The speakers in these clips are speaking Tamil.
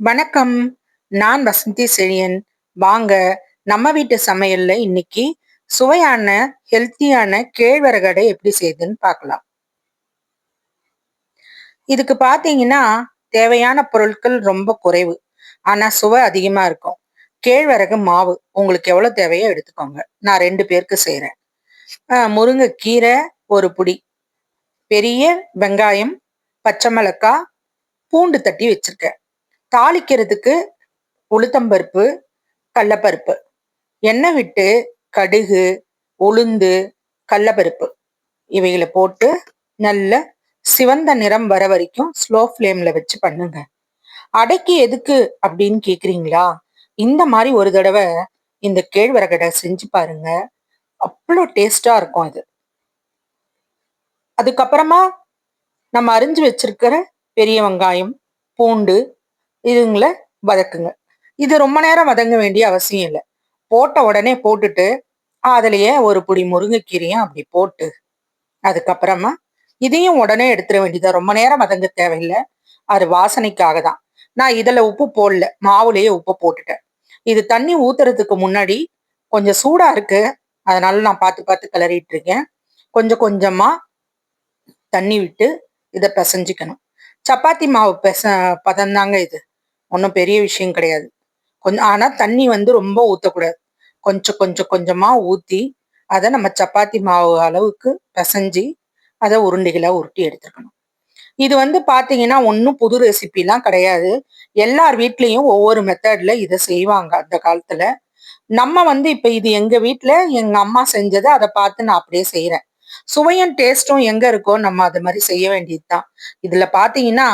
வணக்கம். நான் வசந்தி செழியன். வாங்க நம்ம வீட்டு சமையல்ல இன்னைக்கு சுவையான ஹெல்த்தியான கேழ்வரகடை எப்படி செய்யுதுன்னு பார்க்கலாம். இதுக்கு பார்த்தீங்கன்னா தேவையான பொருட்கள் ரொம்ப குறைவு. ஆனா சுவை அதிகமா இருக்கும். கேழ்வரகு மாவு. உங்களுக்கு எவ்வளவு தேவையோ எடுத்துக்கோங்க. நான் ரெண்டு பேருக்கு செய்யறேன் முருங்கைக்கீரை ஒரு புடி. பெரிய வெங்காயம் பச்சை மிளகாய் பூண்டு தட்டி வச்சிருக்கேன். தாளிக்கிறதுக்கு உளுத்தம்பருப்பு கடலப்பருப்பு. எண்ணெய் விட்டு கடுகு உளுந்து கடலப்பருப்பு. இவைகளை போட்டு நல்ல சிவந்த நிறம் வர வரைக்கும் ஸ்லோ ஃப்ளேம்ல வச்சு பண்ணுங்க. அடைக்கு எதுக்கு அப்படின்னு கேட்குறீங்களா இந்த மாதிரி ஒரு தடவை இந்த கேழ்வரகடை செஞ்சு பாருங்க. அவ்வளோ டேஸ்டாக இருக்கும் அது. அதுக்கப்புறமா நம்ம அரிஞ்சு வச்சிருக்கிற பெரிய வெங்காயம் பூண்டு இதுங்களை வதக்குங்க. இது ரொம்ப நேரம் வதங்க வேண்டிய அவசியம் இல்லை. போட்ட உடனே போட்டுட்டு அதுலயே ஒரு புடி முருங்கைக்கீரையும் அப்படி போட்டு அதுக்கப்புறமா இதையும் உடனே எடுத்துட வேண்டியதா? ரொம்ப நேரம் வதங்க தேவையில்லை. அது வாசனைக்காக தான். நான் இதில் உப்பு போடல. மாவுலேயே உப்பு போட்டுட்டேன். இது தண்ணி ஊத்துறதுக்கு முன்னாடி கொஞ்சம் சூடா இருக்கு. அதனால நான் பார்த்து பார்த்து கிளறிட்டு இருக்கேன். கொஞ்சம் கொஞ்சமா தண்ணி விட்டு இதை பிசைஞ்சிக்கணும். சப்பாத்தி மாவு பெச பதந்தாங்க இது. ஒன்றும் பெரிய விஷயம் கிடையாது. கொஞ்சம் ஆனால் தண்ணி வந்து ரொம்ப ஊற்றக்கூடாது கொஞ்சம் கொஞ்சம் கொஞ்சமாக ஊற்றி அதை நம்ம சப்பாத்தி மாவு அளவுக்கு பிசைஞ்சு அதை உருண்டைகளாக உருட்டி எடுத்துக்கணும். இது வந்து பார்த்தீங்கன்னா ஒன்றும் புது ரெசிபிலாம் கிடையாது. எல்லார் வீட்லேயும் ஒவ்வொரு மெத்தடில் இதை செய்வாங்க அந்த காலத்துல. நம்ம வந்து இப்போ இது எங்க வீட்டில் எங்க அம்மா செஞ்சதை அதை பார்த்து நான் அப்படியே செய்கிறேன் சுவையும் டேஸ்ட்டும் எங்க இருக்கோ நம்ம அது மாதிரி செய்ய வேண்டியது தான் இதுல பாத்தீங்கன்னா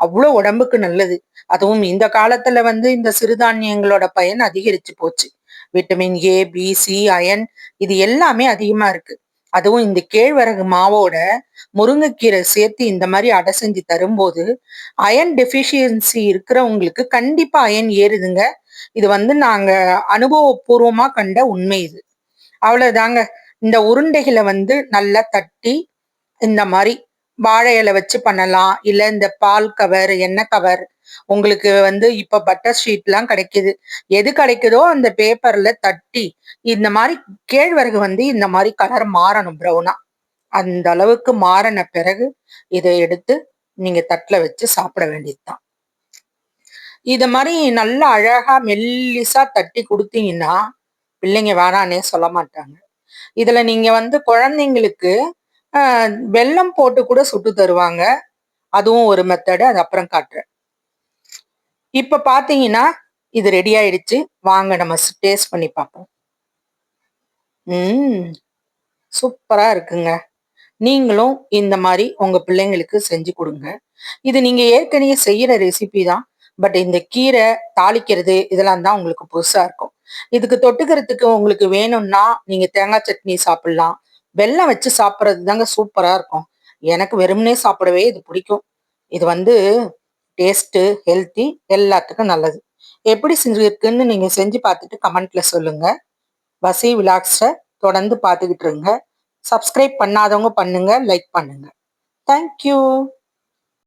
அவ்வளோ உடம்புக்கு நல்லது. அதுவும் இந்த காலத்துல வந்து இந்த சிறுதானியங்களோட பயன் அதிகரிச்சு போச்சு. Vitamin A B C iron இது எல்லாமே அதிகமா இருக்கு. அதுவும் இந்த கேழ்வரகு மாவோட முருங்கைக்கீரை சேர்த்து இந்த மாதிரி அடை செஞ்சு தரும்போது அயன் டெஃபிஷியன்சி இருக்கிறவங்களுக்கு கண்டிப்பா அயன் ஏறுதுங்க. இது வந்து நாங்க அனுபவபூர்வமா கண்ட உண்மை இது. அவ்வளவுதாங்க. இந்த உருண்டைகளை வந்து நல்லா தட்டி இந்த மாதிரி வாழை இலை வச்சு பண்ணலாம். இல்ல இந்த பால் கவர் எண்ணெய் கவர் உங்களுக்கு வந்து இப்ப பட்டர் ஷீட் எல்லாம் கிடைக்குது. எது கிடைக்குதோ அந்த பேப்பர்ல தட்டி இந்த மாதிரி கேழ்வரகு வந்து இந்த மாதிரி கலர் மாறணும் ப்ரௌனா அந்த அளவுக்கு மாறின பிறகு இதை எடுத்து நீங்க தட்டுல வச்சு சாப்பிட வேண்டியதுதான். இது மாதிரி நல்லா அழகா மெல்லிசா தட்டி கொடுத்தீங்கன்னா பிள்ளைங்க வேணானே சொல்ல மாட்டாங்க. இதுல நீங்க வந்து குழந்தைங்களுக்கு வெல்லம் போட்டு கூட சுட்டு தருவாங்க. அதுவும் ஒரு மெத்தடு அது அப்புறம் காட்டுறேன். இப்ப பாத்தீங்கன்னா இது ரெடி ஆயிடுச்சு. வாங்க நம்ம டேஸ்ட் பண்ணி பார்ப்போம் உம் சூப்பரா இருக்குங்க. நீங்களும் இந்த மாதிரி உங்க பிள்ளைங்களுக்கு செஞ்சு கொடுங்க. இது நீங்க ஏற்கனவே செய்யற ரெசிபி தான். பட் இந்த கீரை தாளிக்கிறது இதெல்லாம் தான் உங்களுக்கு புதுசா இருக்கும். இதுக்கு தொட்டுக்கிறதுக்கு உங்களுக்கு வேணும்னா நீங்க தேங்காய் சட்னி சாப்பிடலாம். வெள்ளம் வச்சு சாப்பிட்றது தாங்க சூப்பரா இருக்கும். எனக்கு வெறுமனே சாப்பிடவே இது பிடிக்கும். இது வந்து டேஸ்ட்டு ஹெல்த்தி எல்லாத்துக்கும் நல்லது. எப்படி செஞ்சுருக்குன்னு நீங்கள் செஞ்சு பார்த்துட்டு கமெண்ட்டில் சொல்லுங்கள் வசி விலாக்ஸை தொடர்ந்து பார்த்துக்கிட்டு இருங்க. சப்ஸ்கிரைப் பண்ணாதவங்க பண்ணுங்கள் லைக் பண்ணுங்கள் தேங்க்யூ